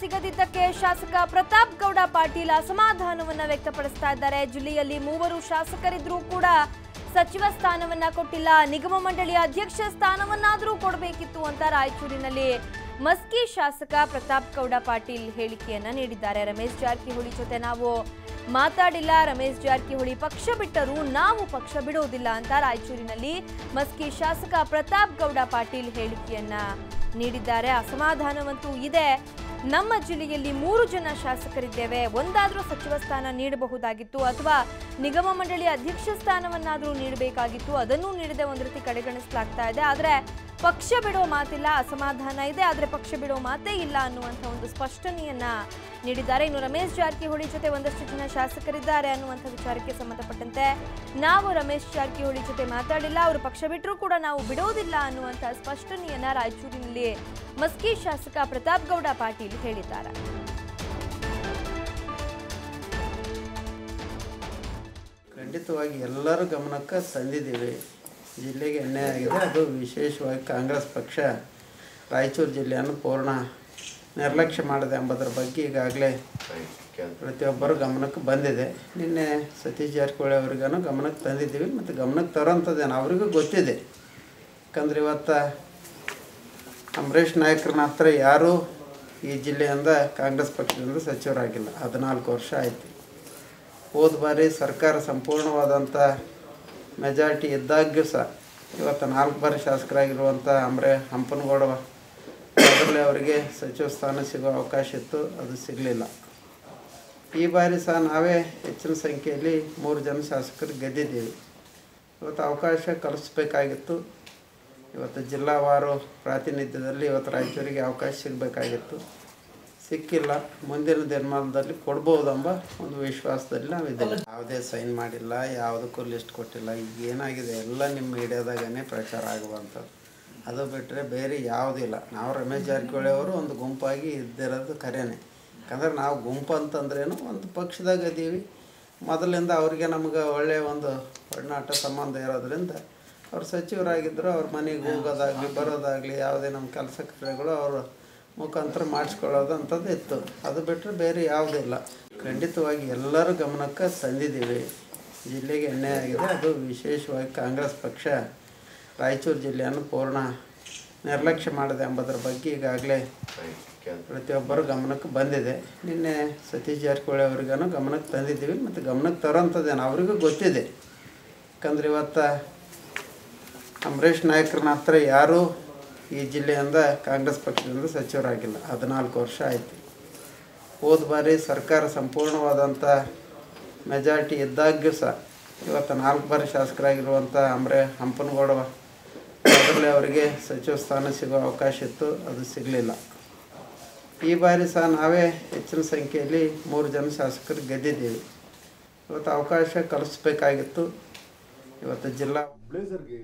ಸಿಗದಿದ್ದಕ್ಕೆ ಶಾಸಕ ಪ್ರತಾಪ್ ಗೌಡ ಪಾಟೀಲ್ ಅಸಮಾಧಾನವನ್ನ ವ್ಯಕ್ತಪಡಿಸ್ತಾ ಇದ್ದಾರೆ. ಜಿಲ್ಲೆಯಲ್ಲಿ ಮೂವರು ಶಾಸಕರಿದ್ರೂ ಕೂಡ ಸಚಿವ ಸ್ಥಾನವನ್ನ ಕೊಟ್ಟಿಲ್ಲ. ನಿಗಮ ಮಂಡಳಿಯ ಅಧ್ಯಕ್ಷ ಸ್ಥಾನವನ್ನಾದರೂ ಕೊಡಬೇಕಿತ್ತು ಅಂತ ರಾಯಚೂರಿನಲ್ಲಿ ಮಸ್ಕಿ ಶಾಸಕ ಪ್ರತಾಪ್ ಗೌಡ ಪಾಟೀಲ್ ಹೇಳಿಕೆಯನ್ನ ನೀಡಿದ್ದಾರೆ. ರಮೇಶ್ ಜಾರಕಿಹೊಳಿ ಜೊತೆ ನಾವು ಮಾತಾಡಿಲ್ಲ. ರಮೇಶ್ ಜಾರಕಿಹೊಳಿ, ಪಕ್ಷ ಬಿಟ್ಟರೂ ನಾವು ಪಕ್ಷ ಬಿಡೋದಿಲ್ಲ ಅಂತ ರಾಯಚೂರಿನಲ್ಲಿ ಮಸ್ಕಿ ಶಾಸಕ ಪ್ರತಾಪ್ ಗೌಡ ಪಾಟೀಲ್ ಹೇಳಿಕೆಯನ್ನ ನೀಡಿದ್ದಾರೆ. ಅಸಮಾಧಾನವಂತೂ ಇದೆ. ನಮ್ಮ ಜಿಲ್ಲೆಯಲ್ಲಿ ಮೂರು ಜನ ಶಾಸಕರಿದ್ದೇವೆ. ಒಂದಾದರೂ ಸಚಿವ ಸ್ಥಾನ ನೀಡಬಹುದಾಗಿತ್ತು ಅಥವಾ ನಿಗಮ ಮಂಡಳಿ ಅಧ್ಯಕ್ಷ ಸ್ಥಾನವನ್ನಾದರೂ ನೀಡಬೇಕಾಗಿತ್ತು. ಅದನ್ನೂ ನೀಡದೆ ಒಂದು ರೀತಿ ಕಡೆಗಣಿಸಲಾಗ್ತಾ ಇದೆ. ಆದರೆ ಪಕ್ಷ ಬಿಡೋ ಮಾತಿಲ್ಲ, ಅಸಮಾಧಾನ ಇದೆ. ಆದರೆ ಪಕ್ಷ ಬಿಡೋ ಮಾತೇ ಇಲ್ಲ ಅನ್ನುವಂಥ ಒಂದು ಸ್ಪಷ್ಟನೆಯನ್ನ ನೀಡಿದ್ದಾರೆ. ಇನ್ನು ರಮೇಶ್ ಜಾರಕಿಹೊಳಿ ಜೊತೆ ಒಂದಷ್ಟು ಜನ ಶಾಸಕರಿದ್ದಾರೆ ಅನ್ನುವಂಥ ವಿಚಾರಕ್ಕೆ ಸಂಬಂಧಪಟ್ಟಂತೆ ನಾವು ರಮೇಶ್ ಜಾರಕಿಹೊಳಿ ಜೊತೆ ಮಾತಾಡಿಲ್ಲ. ಅವರು ಪಕ್ಷ ಬಿಟ್ಟರೂ ಕೂಡ ನಾವು ಬಿಡೋದಿಲ್ಲ ಅನ್ನುವಂಥ ಸ್ಪಷ್ಟನೆಯನ್ನ ರಾಯಚೂರಿನಲ್ಲಿ ಮಸ್ಕಿ ಶಾಸಕ ಪ್ರತಾಪ್ ಗೌಡ ಪಾಟೀಲ್ ಹೇಳಿದ್ದಾರೆ. ಖಂಡಿತವಾಗಿ ಎಲ್ಲರ ಗಮನಕ್ಕೆ ತಂದಿದ್ದೀವಿ. ಜಿಲ್ಲೆಗೆ ಎಣ್ಣೆ ಆಗಿದೆ. ಅದು ವಿಶೇಷವಾಗಿ ಕಾಂಗ್ರೆಸ್ ಪಕ್ಷ ರಾಯಚೂರು ಜಿಲ್ಲೆಯನ್ನು ಪೂರ್ಣ ನಿರ್ಲಕ್ಷ್ಯ ಮಾಡಿದೆ ಎಂಬುದರ ಬಗ್ಗೆ ಈಗಾಗಲೇ ಪ್ರತಿಯೊಬ್ಬರ ಗಮನಕ್ಕೆ ಬಂದಿದೆ. ನಿನ್ನೆ ಸತೀಶ್ ಜಾರಕಿಹೊಳಿ ಅವ್ರಿಗೂ ಗಮನಕ್ಕೆ ತಂದಿದ್ದೀವಿ. ಮತ್ತು ಗಮನಕ್ಕೆ ತರೋಂಥದ್ದೇನು ಅವರಿಗೂ ಗೊತ್ತಿದೆ. ಯಾಕಂದ್ರೆ ಇವತ್ತು ಅಂಬರೀಷ್ ನಾಯಕರನ್ನ ಹತ್ರ ಯಾರೂ ಈ ಜಿಲ್ಲೆಯಿಂದ ಕಾಂಗ್ರೆಸ್ ಪಕ್ಷದಿಂದ ಸಚಿವರಾಗಿಲ್ಲ. ಹದಿನಾಲ್ಕು ವರ್ಷ ಆಯಿತು. ಹೋದ ಬಾರಿ ಸರ್ಕಾರ ಸಂಪೂರ್ಣವಾದಂಥ ಮೆಜಾರಿಟಿ ಇದ್ದಾಗ್ಯೂ ಸಹ ಇವತ್ತು ನಾಲ್ಕು ಬಾರಿ ಶಾಸಕರಾಗಿರುವಂಥ ಅಂಬ್ರೆ ಹಂಪನಗೌಡ ಅದರಲ್ಲಿ ಅವರಿಗೆ ಸಚಿವ ಸ್ಥಾನ ಸಿಗೋ ಅವಕಾಶ ಇತ್ತು, ಅದು ಸಿಗಲಿಲ್ಲ. ಈ ಬಾರಿ ಸಹ ನಾವೇ ಹೆಚ್ಚಿನ ಸಂಖ್ಯೆಯಲ್ಲಿ ಮೂರು ಜನ ಶಾಸಕರು ಗೆದ್ದಿದ್ದೀವಿ. ಇವತ್ತು ಅವಕಾಶ ಕಲಿಸ್ಬೇಕಾಗಿತ್ತು. ಇವತ್ತು ಜಿಲ್ಲಾವಾರು ಪ್ರಾತಿನಿಧ್ಯದಲ್ಲಿ ಇವತ್ತು ರಾಯಚೂರಿಗೆ ಅವಕಾಶ ಸಿಗಬೇಕಾಗಿತ್ತು. ಸಿಕ್ಕಿಲ್ಲ, ಮುಂದಿನ ದಿನಮಾನದಲ್ಲಿ ಕೊಡ್ಬೋದೆಂಬ ಒಂದು ವಿಶ್ವಾಸದಲ್ಲಿ ನಾವಿದ್ದೇವೆ. ಯಾವುದೇ ಸೈನ್ ಮಾಡಿಲ್ಲ, ಯಾವುದಕ್ಕೂ ಲಿಸ್ಟ್ ಕೊಟ್ಟಿಲ್ಲ ಈಗ ಏನಾಗಿದೆ ಎಲ್ಲ ನಿಮ್ಮ ಮೀಡಿಯಾದಾಗನೇ ಪ್ರಚಾರ ಆಗುವಂಥದ್ದು. ಅದು ಬಿಟ್ಟರೆ ಬೇರೆ ಯಾವುದಿಲ್ಲ ನಾವು ರಮೇಶ್ ಜಾರಕಿಹೊಳಿ ಅವರು ಒಂದು ಗುಂಪಾಗಿ ಇದ್ದಿರೋದು ಕರೆನೇ. ಯಾಕಂದ್ರೆ ನಾವು ಗುಂಪು ಅಂತಂದ್ರೇನು ಒಂದು ಪಕ್ಷದಾಗ ಅದೀವಿ ಮೊದಲಿಂದ ಅವರಿಗೆ ನಮ್ಗೆ ಒಳ್ಳೆಯ ಒಂದು ಒಡನಾಟ ಸಂಬಂಧ ಇರೋದ್ರಿಂದ ಅವ್ರು ಸಚಿವರಾಗಿದ್ದರು ಅವ್ರ ಮನೆಗೆ ಹೋಗೋದಾಗಲಿ, ಬರೋದಾಗಲಿ, ಯಾವುದೇ ನಮ್ಮ ಕೆಲಸ ಕಾರ್ಯಗಳು ಅವ್ರ ಮುಖಾಂತರ ಮಾಡಿಸ್ಕೊಳ್ಳೋದು ಅಂಥದ್ದು ಇತ್ತು. ಅದು ಬಿಟ್ಟರೆ ಬೇರೆ ಯಾವುದಿಲ್ಲ ಖಂಡಿತವಾಗಿ ಎಲ್ಲರ ಗಮನಕ್ಕೆ ತಂದಿದ್ದೀವಿ. ಜಿಲ್ಲೆಗೆ ಎಣ್ಣೆ ಆಗಿದೆ. ಅದು ವಿಶೇಷವಾಗಿ ಕಾಂಗ್ರೆಸ್ ಪಕ್ಷ ರಾಯಚೂರು ಜಿಲ್ಲೆಯನ್ನು ಪೂರ್ಣ ನಿರ್ಲಕ್ಷ್ಯ ಮಾಡಿದೆ ಎಂಬುದರ ಬಗ್ಗೆ ಈಗಾಗಲೇ ಪ್ರತಿಯೊಬ್ಬರ ಗಮನಕ್ಕೆ ಬಂದಿದೆ. ನಿನ್ನೆ ಸತೀಶ್ ಜಾರಕಿಹೊಳಿ ಅವ್ರಿಗೂ ಗಮನಕ್ಕೆ ತಂದಿದ್ದೀವಿ. ಮತ್ತು ಗಮನಕ್ಕೆ ತರೋಂಥದ್ದೇನು? ಅವರಿಗೂ ಗೊತ್ತಿದೆ. ಯಾಕಂದ್ರೆ ಇವತ್ತು ಅಂಬರೀಷ್ ನಾಯಕರನ್ನ ಹತ್ರ ಯಾರೂ ಈ ಜಿಲ್ಲೆಯಿಂದ ಕಾಂಗ್ರೆಸ್ ಪಕ್ಷದಿಂದ ಸಚಿವರಾಗಿಲ್ಲ. ಹದಿನಾಲ್ಕು ವರ್ಷ ಆಯಿತು. ಹೋದ ಬಾರಿ ಸರ್ಕಾರ ಸಂಪೂರ್ಣವಾದಂಥ ಮೆಜಾರಿಟಿ ಇದ್ದಾಗ್ಯೂ ಸಹ ಇವತ್ತು ನಾಲ್ಕು ಬಾರಿ ಶಾಸಕರಾಗಿರುವಂಥ ಅಂಬ್ರೆ ಹಂಪನಗೌಡ ಅದರಲ್ಲಿ ಅವರಿಗೆ ಸಚಿವ ಸ್ಥಾನ ಸಿಗೋ ಅವಕಾಶ ಇತ್ತು, ಅದು ಸಿಗಲಿಲ್ಲ. ಈ ಬಾರಿ ಸಹ ನಾವೇ ಹೆಚ್ಚಿನ ಸಂಖ್ಯೆಯಲ್ಲಿ ಮೂರು ಜನ ಶಾಸಕರು ಗೆದ್ದಿದ್ದೀವಿ. ಇವತ್ತು ಅವಕಾಶ ಕಲಿಸ್ಬೇಕಾಗಿತ್ತು. ಇವತ್ತು ಜಿಲ್ಲಾ ಬ್ಲೇಸರ್ಗೆ